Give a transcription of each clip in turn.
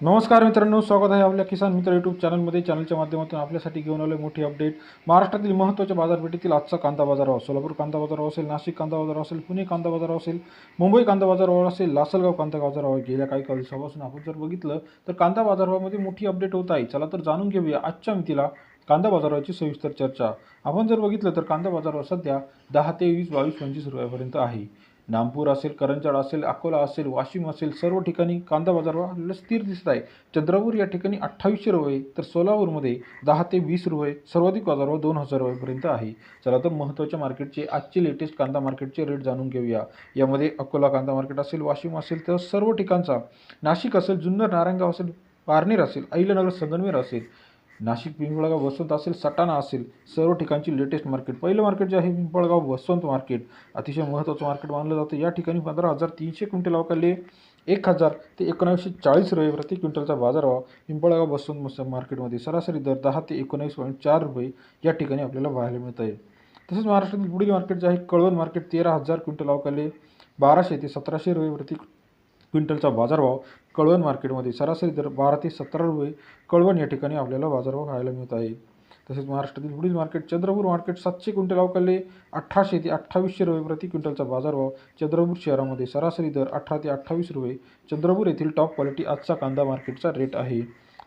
नमस्कार मित्रांनो स्वागत आहे आपल्या किसान मित्र यूट्यूब चॅनलमध्ये चॅनलच्या माध्यमातून आपल्यासाठी घेऊन आलो मोठी अपडेट महाराष्ट्रातील महत्त्वाच्या बाजारपेठेतील आजचा कांदा बाजारभाव सोलापूर कांदा बाजारभाव असेल नाशिक कांदा बाजार असेल पुणे कांदा बाजार असेल मुंबई कांदा बाजारभाव असेल लासलगाव कांदा बाजारावर गेल्या काही काही दिवसापासून आपण जर बघितलं तर कांदा बाजारभावामध्ये मोठी अपडेट होत आहे. चला तर जाणून घेऊया आजच्या मितीला कांदा बाजाराची सविस्तर चर्चा. आपण जर बघितलं तर कांदा बाजारभाव सध्या दहा ते वीस बावीस पंचवीस रुपयापर्यंत आहे. नामपूर असेल करंजाड असेल अकोला असेल वाशिम असेल सर्व ठिकाणी कांदा बाजारभाव आपल्याला स्थिर दिसत आहे. चंद्रपूर या ठिकाणी अठ्ठावीसशे रुपये तर सोलापूरमध्ये दहा ते वीस रुपये सर्वाधिक बाजारभाव दोन हजार रुपयेपर्यंत आहे. चला तर महत्त्वाच्या मार्केटचे आजचे लेटेस्ट कांदा मार्केटचे रेट जाणून घेऊया. यामध्ये अकोला कांदा मार्केट असेल वाशिम असेल तर सर्व ठिकाणचा. नाशिक असेल जुन्नर नारायणगाव असेल पारनेर असेल अहिल्यानगर संगमनेर असेल. नाशिक पिंपळगाव वसंत असेल सटाणा असेल सर्व ठिकाणची लेटेस्ट मार्केट पहिलं मार्केट जे आहे पिंपळगाव वसंत मार्केट अतिशय महत्त्वाचं मार्केट मानलं जातं. या ठिकाणी पंधरा हजार तीनशे क्विंटल अवकाले एक हजार ते एकोणावीसशे चाळीस रुपये प्रति क्विंटलचा बाजारभाव पिंपळगाव वसंत मस- मार्केटमध्ये सरासरी दर दहा ते एकोणावीस पॉईंट चार रुपये या ठिकाणी आपल्याला पाहायला मिळत आहे तसेच महाराष्ट्रातील पुढील मार्केट जे आहे कळवण मार्केट तेरा हजार क्विंटल अवकाले बाराशे ते सतराशे रुपये प्रति क्विंटलचा बाजारभाव कळवण मार्केटमध्ये सरासरी दर बारा ते सतरा रुपये कळवण या ठिकाणी आपल्याला बाजारभाव पाहायला मिळत आहे. तसेच महाराष्ट्रातील पुढील मार्केट चंद्रपूर मार्केट सातशे क्विंटल अवकाले अठराशे ते अठ्ठावीसशे रुपये प्रति क्विंटलचा बाजारभाव चंद्रपूर शहरामध्ये सरासरी दर अठरा ते अठ्ठावीस रुपये. चंद्रपूर येथील टॉप क्वालिटी आजचा कांदा मार्केटचा रेट आहे.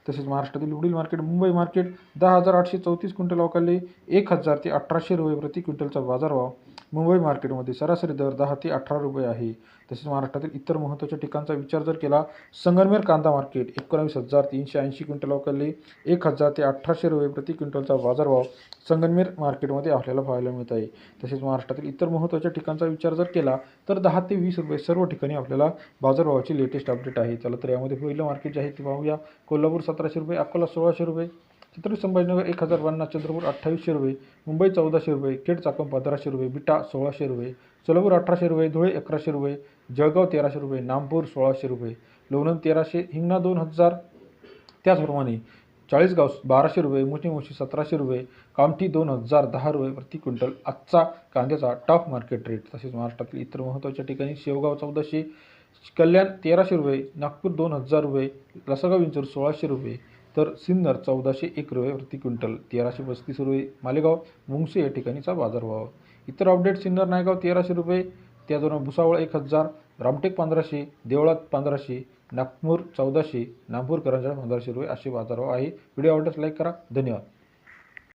तसेच महाराष्ट्रातील पुढील मार्केट मुंबई मार्केट दहा हजार आठशे चौतीस क्विंटल अवकाले एक हजार ते अठराशे रुपये प्रति क्विंटलचा बाजारभाव मुंबई मार्केटमध्ये सरासरी दर दहा ते अठरा रुपये आहे. तसेच महाराष्ट्रातील इतर महत्त्वाच्या ठिकाणचा विचार जर केला संगमेर कांदा मार्केट एकोणावीस हजार तीनशे ऐंशी क्विंटल अवकाले एक हजार ते अठराशे रुपये प्रति क्विंटलचा बाजारभाव संगमेर मार्केटमध्ये आपल्याला पाहायला मिळत आहे. तसेच महाराष्ट्रातील इतर महत्त्वाच्या ठिकाणचा विचार जर केला तर दहा ते वीस रुपये सर्व ठिकाणी आपल्याला बाजारभावाची लेटेस्ट अपडेट आहे. चला तर यामध्ये पहिलं मार्केट जे आहे ते पाहूया. कोल्हापूर सतराशे रुपये अकोला सोळाशे रुपये. छत्रपती संभाजीनगर एक हजार पन्नास चंद्रपूर अठ्ठावीसशे रुपये मुंबई चौदाशे रुपये खेड चाकण पंधराशे रुपये बिटा सोळाशे रुपये सोलापूर अठराशे रुपये धुळे अकराशे रुपये जळगाव तेराशे रुपये नागपूर सोळाशे रुपये लोणंद तेराशे हिंगणा दोन हजार. त्याचप्रमाणे चाळीसगाव बाराशे रुपये मोठी मोठी सतराशे रुपये कामठी दोन हजार दहा रुपये प्रति क्विंटल. आजचा कांद्याचा टॉप मार्केट रेट तसेच महाराष्ट्रातील इतर महत्त्वाच्या ठिकाणी शेवगाव चौदाशे कल्याण तेराशे रुपये नागपूर दोन हजार रुपये लसगाव विंचूर सोळाशे रुपये तर सिन्नर चौदाशे एक रुपये प्रति क्विंटल तेराशे पस्तीस रुपये. मालेगाव मुंगसे या ठिकाणीचा बाजारभाव इतर अपडेट सिन्नर नायगाव तेराशे रुपये. त्याचबरोबर भुसावळ एक हजार रामटेक पंधराशे देवळात पंधराशे नागपूर चौदाशे नागपूरकरांच्या पंधराशे रुपये असे बाजारभाव आहे. व्हिडिओ आवडल्यास लाईक करा. धन्यवाद.